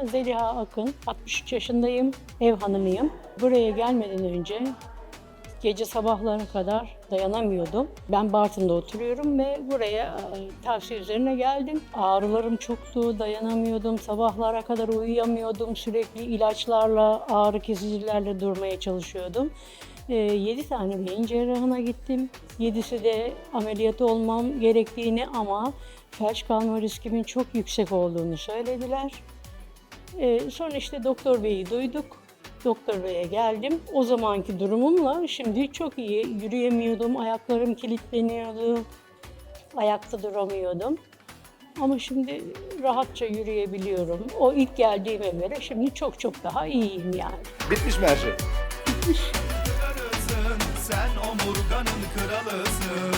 Ben Zeliha Akın, 63 yaşındayım, ev hanımıyım. Buraya gelmeden önce gece sabahlara kadar dayanamıyordum. Ben Bartın'da oturuyorum ve buraya e, tavsiye üzerine geldim. Ağrılarım çoktu, dayanamıyordum. Sabahlara kadar uyuyamıyordum. Sürekli ilaçlarla, ağrı kesicilerle durmaya çalışıyordum. 7 tane beyin cerrahına gittim. 7'si de ameliyat olmam gerektiğini ama felç kalma riskimin çok yüksek olduğunu söylediler. Ee, sonra işte doktor beyi duyduk. Doktor beye geldim. O zamanki durumumla şimdi çok iyi. Yürüyemiyordum, ayaklarım kilitleniyordu. Ayakta duramıyordum. Ama şimdi rahatça yürüyebiliyorum. O ilk geldiğime göre şimdi çok çok daha iyiyim yani. Bitmiş mi her şey? kralısın Sen omurganın kralısın